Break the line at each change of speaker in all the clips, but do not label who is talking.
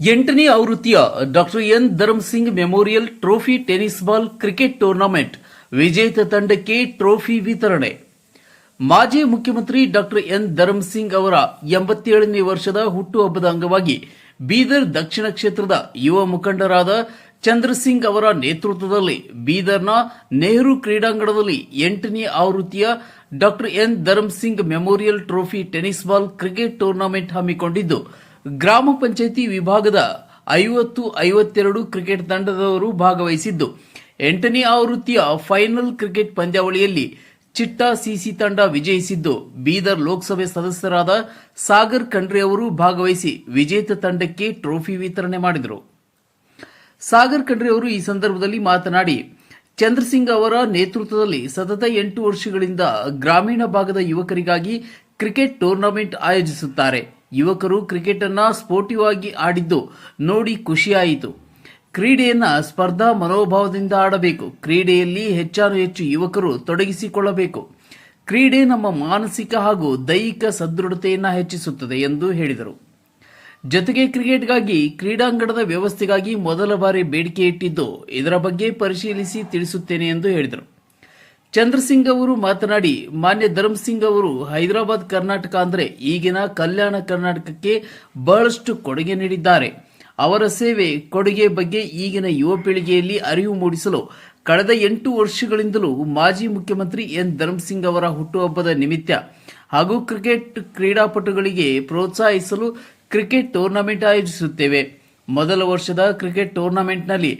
ಎಂಟನೇ ಆವೃತ್ತಿಯ doctor N Dharamsingh memorial trophy tennis ball cricket tournament ವಿಜೇತ ತಂಡಕ್ಕೆ ಟ್ರೋಫಿ ವಿತರಣೆ. ಮಾಜಿ ಮುಖ್ಯಮಂತ್ರಿ ಡಾಕ್ಟರ್ ಎನ್ ಧರ್ಮಸಿಂಗ್ ಅವರ ಎಂಬತ್ತೇಳನೇ ವರ್ಷದ ಹುಟ್ಟುಹಬ್ಬದ ಅಂಗವಾಗಿ ಬೀದರ್ ದಕ್ಷಿಣ ಕ್ಷೇತ್ರದ ಯುವ ಮುಖಂಡರಾದ ಚಂದ್ರಸಿಂಗ್ ಅವರ ನೇತೃತ್ವದಲ್ಲಿ ಬೀದರ್ನ ನೆಹರು ಕ್ರೀಡಾಂಗಣದಲ್ಲಿ ಎಂಟನೇ ಆವೃತ್ತಿಯ doctor N Dharamsingh memorial trophy tennis ball cricket tournament ಹಮ್ಮಿಕೊಂಡಿದ್ದು ಗ್ರಾಮ ಪಂಚಾಯಿತಿ ವಿಭಾಗದ ಐವತ್ತು ಐವತ್ತೆರಡು ಕ್ರಿಕೆಟ್ ತಂಡದವರು ಭಾಗವಹಿಸಿದ್ದು. ಎಂಟನೇ ಆವೃತ್ತಿಯ ಫೈನಲ್ ಕ್ರಿಕೆಟ್ ಪಂದ್ಯಾವಳಿಯಲ್ಲಿ ಚಿಟ್ಟಾ ಸಿಸಿ ತಂಡ ವಿಜಯಿಸಿದ್ದು. ಬೀದರ್ ಲೋಕಸಭೆ ಸದಸ್ಯರಾದ ಸಾಗರ್ ಖಂಡ್ರೆ ಅವರು ಭಾಗವಹಿಸಿ ವಿಜೇತ ತಂಡಕ್ಕೆ ಟ್ರೋಫಿ ವಿತರಣೆ ಮಾಡಿದರು. ಸಾಗರ್ ಖಂಡ್ರೆ ಅವರು ಈ ಸಂದರ್ಭದಲ್ಲಿ ಮಾತನಾಡಿ, ಚಂದ್ರಸಿಂಗ್ ಅವರ ನೇತೃತ್ವದಲ್ಲಿ ಸತತ ಎಂಟು ವರ್ಷಗಳಿಂದ ಗ್ರಾಮೀಣ ಭಾಗದ ಯುವಕರಿಗಾಗಿ ಕ್ರಿಕೆಟ್ ಟೂರ್ನಮೆಂಟ್ ಆಯೋಜಿಸುತ್ತಾರೆ. ಯುವಕರು ಕ್ರಿಕೆಟ್ ಅನ್ನ ಸ್ಪೋರ್ಟಿವ್ ಆಗಿ ಆಡಿದ್ದು ನೋಡಿ ಖುಷಿಯಾಯಿತು. ಕ್ರೀಡೆಯನ್ನು ಸ್ಪರ್ಧಾ ಮನೋಭಾವದಿಂದ ಆಡಬೇಕು. ಕ್ರೀಡೆಯಲ್ಲಿ ಹೆಚ್ಚಾನು ಹೆಚ್ಚು ಯುವಕರು ತೊಡಗಿಸಿಕೊಳ್ಳಬೇಕು. ಕ್ರೀಡೆ ನಮ್ಮ ಮಾನಸಿಕ ಹಾಗೂ ದೈಹಿಕ ಸದೃಢತೆಯನ್ನು ಹೆಚ್ಚಿಸುತ್ತದೆ ಎಂದು ಹೇಳಿದರು. ಜೊತೆಗೆ ಕ್ರಿಕೆಟ್ಗಾಗಿ ಕ್ರೀಡಾಂಗಣದ ವ್ಯವಸ್ಥೆಗಾಗಿ ಮೊದಲ ಬಾರಿ ಬೇಡಿಕೆ ಇಟ್ಟಿದ್ದು ಇದರ ಬಗ್ಗೆ ಪರಿಶೀಲಿಸಿ ತಿಳಿಸುತ್ತೇನೆ ಎಂದು ಹೇಳಿದರು. ಚಂದ್ರಸಿಂಗ್ ಅವರು ಮಾತನಾಡಿ, ಮಾನ್ಯ ಧರ್ಮಸಿಂಗ್ ಅವರು ಹೈದರಾಬಾದ್ ಕರ್ನಾಟಕ ಅಂದರೆ ಈಗಿನ ಕಲ್ಯಾಣ ಕರ್ನಾಟಕಕ್ಕೆ ಬಹಳಷ್ಟು ಕೊಡುಗೆ ನೀಡಿದ್ದಾರೆ. ಅವರ ಸೇವೆ ಕೊಡುಗೆ ಬಗ್ಗೆ ಈಗಿನ ಯುವ ಪೀಳಿಗೆಯಲ್ಲಿ ಅರಿವು ಮೂಡಿಸಲು ಕಳೆದ ಎಂಟು ವರ್ಷಗಳಿಂದಲೂ ಮಾಜಿ ಮುಖ್ಯಮಂತ್ರಿ ಎನ್ ಧರ್ಮಸಿಂಗ್ ಅವರ ಹುಟ್ಟುಹಬ್ಬದ ನಿಮಿತ್ತ ಹಾಗೂ ಕ್ರಿಕೆಟ್ ಕ್ರೀಡಾಪಟುಗಳಿಗೆ ಪ್ರೋತ್ಸಾಹಿಸಲು ಕ್ರಿಕೆಟ್ ಟೂರ್ನಮೆಂಟ್ ಆಯೋಜಿಸುತ್ತೇವೆ. ಮೊದಲ ವರ್ಷದ ಕ್ರಿಕೆಟ್ ಟೂರ್ನಮೆಂಟ್ನಲ್ಲಿ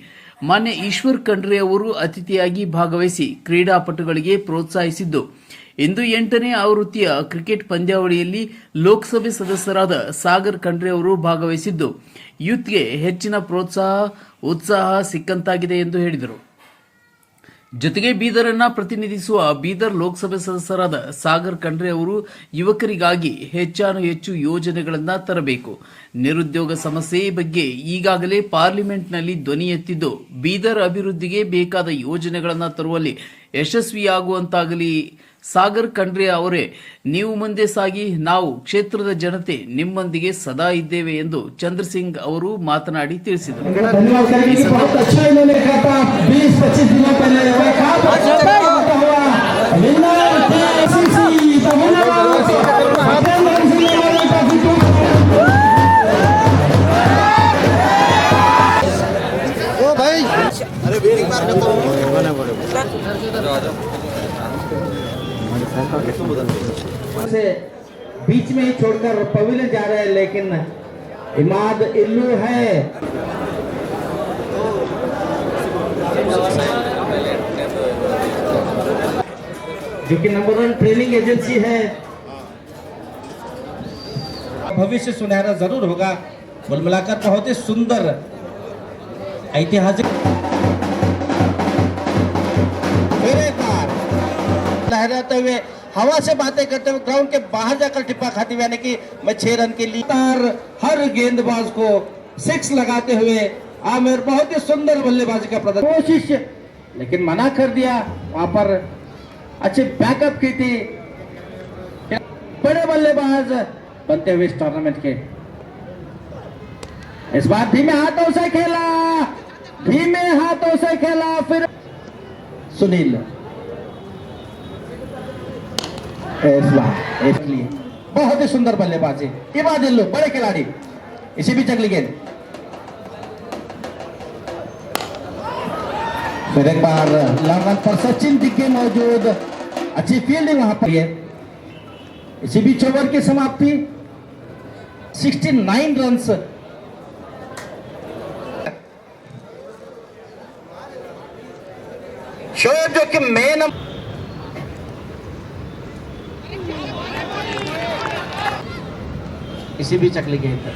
ಮಾನ್ಯ ಈಶ್ವರ್ ಖಂಡ್ರೆ ಅವರು ಅತಿಥಿಯಾಗಿ ಭಾಗವಹಿಸಿ ಕ್ರೀಡಾಪಟುಗಳಿಗೆ ಪ್ರೋತ್ಸಾಹಿಸಿದ್ದು. ಇಂದು ಎಂಟನೇ ಆವೃತ್ತಿಯ ಕ್ರಿಕೆಟ್ ಪಂದ್ಯಾವಳಿಯಲ್ಲಿ ಲೋಕಸಭೆ ಸದಸ್ಯರಾದ ಸಾಗರ್ ಖಂಡ್ರೆ ಅವರು ಭಾಗವಹಿಸಿದ್ದು. ಯೂತ್ಗೆ ಹೆಚ್ಚಿನ ಪ್ರೋತ್ಸಾಹ, ಉತ್ಸಾಹ ಸಿಕ್ಕಂತಾಗಿದೆ ಎಂದು ಹೇಳಿದರು. ಜೊತೆಗೆ ಬೀದರನ್ನ ಪ್ರತಿನಿಧಿಸುವ ಬೀದರ್ ಲೋಕಸಭೆ ಸದಸ್ಯರಾದ ಸಾಗರ್ ಖಂಡ್ರೆ ಅವರು ಯುವಕರಿಗಾಗಿ ಹೆಚ್ಚಾನು ಹೆಚ್ಚು ಯೋಜನೆಗಳನ್ನು ತರಬೇಕು. ನಿರುದ್ಯೋಗ ಸಮಸ್ಯೆ ಬಗ್ಗೆ ಈಗಾಗಲೇ ಪಾರ್ಲಿಮೆಂಟ್ನಲ್ಲಿ ಧ್ವನಿ ಎತ್ತಿದ್ದು, ಬೀದರ್ ಅಭಿವೃದ್ಧಿಗೆ ಬೇಕಾದ ಯೋಜನೆಗಳನ್ನು ತರುವಲ್ಲಿ ಯಶಸ್ವಿಯಾಗುವಂತಾಗಲಿ ಸಾಗರ್ ಖಂಡ್ರೆ ಅವರೇ ನೀವು ಮುಂದೆ ಸಾಗಿ ನಾವು ಕ್ಷೇತ್ರದ ಜನತೆ ನಿಮ್ಮೊಂದಿಗೆ ಸದಾ ಇದ್ದೇವೆ ಎಂದು ಚಂದ್ರಸಿಂಗ್ ಅವರು ಮಾತನಾಡಿ ತಿಳಿಸಿದರು.
से बीच में ही छोड़कर पवेलियन जा रहे हैं, लेकिन इमाद इल्लू है। जो कि नंबर वन ट्रेनिंग एजेंसी है। भविष्य सुनहरा ज़रूर होगा। कुल मिलाकर बहुत ही सुंदर, ऐतिहासिक लहराते हुए हवा से बातें करते हुए ग्राउंड के बाहर जाकर टिप्पा खाती हुई, यानी कि मैं छह रन के लिए हर गेंदबाज को सिक्स लगाते हुए आमिर बहुत ही सुंदर बल्लेबाजी का प्रदर्शन। कोशिश, लेकिन मना कर दिया, वहाँ पर अच्छी बैकअप की थी। बड़े बल्लेबाज बनते हुए इस टूर्नामेंट के। इस बार धीमे हाथों से खेला, धीमे हाथों से खेला, फिर सुनील। इस इसलिए बहुत ही सुंदर बल्लेबाजी। इबाद लो, बड़े खिलाड़ी। इसी भी चकली गेंद। फिर एक बार लॉन्ग पर सचिन दिखे मौजूद। अच्छी फील्डिंग वहाँ पर। है इसी बीच ओवर की समाप्ति। 69 रन्स शोएब जो कि मेन इसी बीच अगली गेंद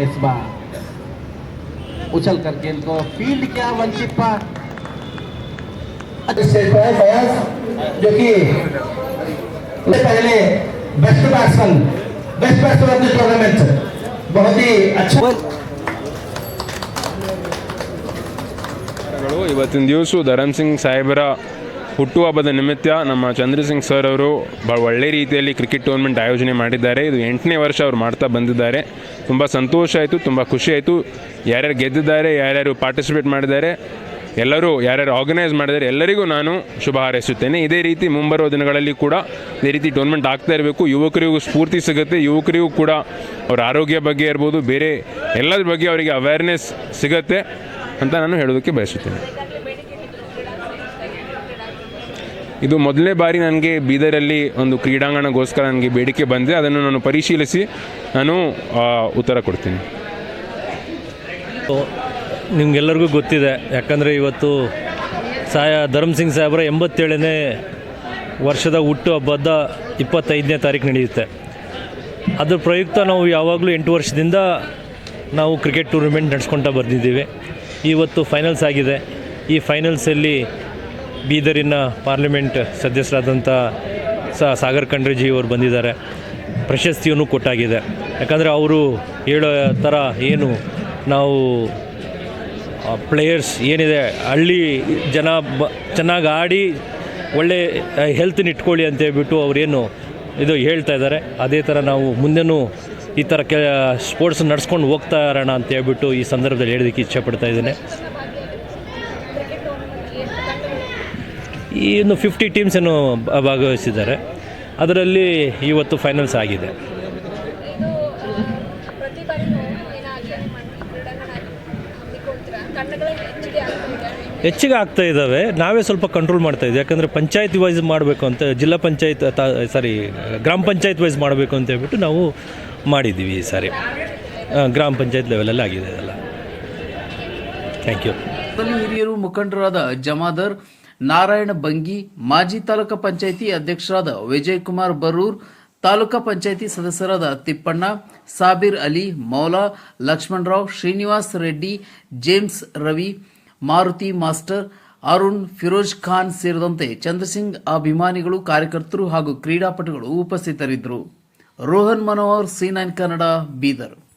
इस बार उछल कर गेंद को फील्ड किया वंचित पर जो कि पहले best batsman best batsman of the tournament बहुत ही अच्छा
ಗಳು ಇವತ್ತಿನ ದಿವಸ ಧರಮ್ ಸಿಂಗ್ ಸಾಹೇಬರ ಹುಟ್ಟುಹಬ್ಬದ ನಿಮಿತ್ತ ನಮ್ಮ ಚಂದ್ರಸಿಂಗ್ ಸರ್ ಅವರು ಭಾಳ ಒಳ್ಳೆ ರೀತಿಯಲ್ಲಿ ಕ್ರಿಕೆಟ್ ಟೂರ್ನಮೆಂಟ್ ಆಯೋಜನೆ ಮಾಡಿದ್ದಾರೆ. ಇದು ಎಂಟನೇ ವರ್ಷ ಅವರು ಮಾಡ್ತಾ ಬಂದಿದ್ದಾರೆ. ತುಂಬ ಸಂತೋಷ ಆಯಿತು, ತುಂಬ ಖುಷಿ ಆಯಿತು. ಯಾರ್ಯಾರು ಗೆದ್ದಿದ್ದಾರೆ, ಯಾರ್ಯಾರು ಪಾರ್ಟಿಸಿಪೇಟ್ ಮಾಡಿದ್ದಾರೆ, ಎಲ್ಲರೂ ಯಾರ್ಯಾರು ಆರ್ಗನೈಸ್ ಮಾಡಿದ್ದಾರೆ, ಎಲ್ಲರಿಗೂ ನಾನು ಶುಭ ಹಾರೈಸುತ್ತೇನೆ. ಇದೇ ರೀತಿ ಮುಂಬರುವ ದಿನಗಳಲ್ಲಿ ಕೂಡ ಇದೇ ರೀತಿ ಟೂರ್ನಮೆಂಟ್ ಆಗ್ತಾ ಇರಬೇಕು. ಯುವಕರಿಗೂ ಸ್ಫೂರ್ತಿ ಸಿಗುತ್ತೆ. ಯುವಕರಿಗೂ ಕೂಡ ಅವರ ಆರೋಗ್ಯ ಬಗ್ಗೆ ಇರ್ಬೋದು, ಬೇರೆ ಎಲ್ಲದ್ರ ಬಗ್ಗೆ ಅವರಿಗೆ ಅವೇರ್ನೆಸ್ ಸಿಗುತ್ತೆ ಅಂತ ನಾನು ಹೇಳೋದಕ್ಕೆ ಬಯಸುತ್ತೇನೆ. ಇದು ಮೊದಲನೇ ಬಾರಿ ನನಗೆ ಬೀದರಲ್ಲಿ ಒಂದು ಕ್ರೀಡಾಂಗಣಗೋಸ್ಕರ ನನಗೆ ಬೇಡಿಕೆ ಬಂದಿದೆ. ಅದನ್ನು ನಾನು ಪರಿಶೀಲಿಸಿ ನಾನು ಉತ್ತರ ಕೊಡ್ತೀನಿ.
ನಿಮಗೆಲ್ಲರಿಗೂ ಗೊತ್ತಿದೆ. ಯಾಕಂದರೆ ಇವತ್ತು ಸಾಯ, ಧರ್ಮ್ ಸಿಂಗ್ ಸಾಹೇಬರ ಎಂಬತ್ತೇಳನೇ ವರ್ಷದ ಹುಟ್ಟು ಹಬ್ಬದ ಇಪ್ಪತ್ತೈದನೇ ತಾರೀಕು ನಡೆಯುತ್ತೆ. ಅದ್ರ ಪ್ರಯುಕ್ತ ನಾವು ಯಾವಾಗಲೂ ಎಂಟು ವರ್ಷದಿಂದ ನಾವು ಕ್ರಿಕೆಟ್ ಟೂರ್ನಮೆಂಟ್ ನಡೆಸ್ಕೊತಾ ಬಂದಿದ್ದೀವಿ ಇವತ್ತು ಫೈನಲ್ಸ್ ಆಗಿದೆ. ಈ ಫೈನಲ್ಸಲ್ಲಿ ಬೀದರಿನ ಪಾರ್ಲಿಮೆಂಟ್ ಸದಸ್ಯರಾದಂಥ ಸಾಗರ್ ಖಂಡ್ರೆಜಿ ಅವರು ಬಂದಿದ್ದಾರೆ. ಪ್ರಶಸ್ತಿಯನ್ನು ಕೊಟ್ಟಾಗಿದೆ. ಯಾಕಂದರೆ ಅವರು ಹೇಳೋ ಥರ ಏನು ನಾವು ಪ್ಲೇಯರ್ಸ್ ಏನಿದೆ, ಹಳ್ಳಿ ಜನ ಬ, ಚೆನ್ನಾಗಿ ಆಡಿ ಒಳ್ಳೆ ಹೆಲ್ತ್ನ ಇಟ್ಕೊಳ್ಳಿ ಅಂತ ಹೇಳ್ಬಿಟ್ಟು ಅವರೇನು ಇದು ಹೇಳ್ತಾ ಇದ್ದಾರೆ. ಅದೇ ಥರ ನಾವು ಮುಂದೆನೂ ಈ ಥರ ಕೆ ಸ್ಪೋರ್ಟ್ಸ್ ನಡೆಸ್ಕೊಂಡು ಹೋಗ್ತಾ ಇರೋಣ ಅಂತ ಹೇಳ್ಬಿಟ್ಟು ಈ ಸಂದರ್ಭದಲ್ಲಿ ಹೇಳೋದಕ್ಕೆ ಇಚ್ಛೆಪಡ್ತಾ ಇದ್ದೇನೆ. ಈ ಇನ್ನು ಫಿಫ್ಟಿ ಟೀಮ್ಸ್ ಏನು ಬ- ಭಾಗವಹಿಸಿದ್ದಾರೆ. ಅದರಲ್ಲಿ ಇವತ್ತು ಫೈನಲ್ಸ್ ಆಗಿದೆ.
ಹೆಚ್ಚಿಗೆ ಆಗ್ತಾ
ಇದ್ದಾವೆ. ನಾವೇ ಸ್ವಲ್ಪ ಕಂಟ್ರೋಲ್ ಮಾಡ್ತಾ ಇದ್ದೀವಿ. ಯಾಕಂದರೆ ಪಂಚಾಯತ್ ವೈಸ್ ಮಾಡಬೇಕು ಅಂತ, ಜಿಲ್ಲಾ ಪಂಚಾಯತ್ ಸಾರಿ ಗ್ರಾಮ ಪಂಚಾಯತ್ ವೈಸ್ ಮಾಡಬೇಕು ಅಂತ ಹೇಳ್ಬಿಟ್ಟು ನಾವು ಮಾಡಿದ್ದೀವಿ ಈ ಸಾರಿ. ಗ್ರಾಮ ಪಂಚಾಯತ್ ಲೆವೆಲಲ್ಲಿ ಆಗಿದೆ ಅದೆಲ್ಲ ಥ್ಯಾಂಕ್ ಯು
ಹಿರಿಯರು ಮುಖಂಡರಾದ ಜಮಾದರ್ ನಾರಾಯಣ ಬಂಗಿ, ಮಾಜಿ ತಾಲೂಕಾ ಪಂಚಾಯಿತಿ ಅಧ್ಯಕ್ಷರಾದ ವಿಜಯ್ ಕುಮಾರ್ ಬರೂರ್, ತಾಲೂಕಾ ಪಂಚಾಯಿತಿ ಸದಸ್ಯರಾದ ತಿಪ್ಪಣ್ಣ, ಸಾಬೀರ್ ಅಲಿ, ಮೌಲಾ, ಲಕ್ಷ್ಮಣರಾವ್, ಶ್ರೀನಿವಾಸ್ ರೆಡ್ಡಿ, ಜೇಮ್ಸ್ ರವಿ, ಮಾರುತಿ ಮಾಸ್ಟರ್, ಅರುಣ್, ಫಿರೋಜ್ ಖಾನ್ ಸೇರಿದಂತೆ ಚಂದ್ರಸಿಂಗ್ ಅಭಿಮಾನಿಗಳು, ಕಾರ್ಯಕರ್ತರು ಹಾಗೂ ಕ್ರೀಡಾಪಟುಗಳು ಉಪಸ್ಥಿತರಿದ್ದರು. Rohan Manohar, C nine Kannada, Bidar.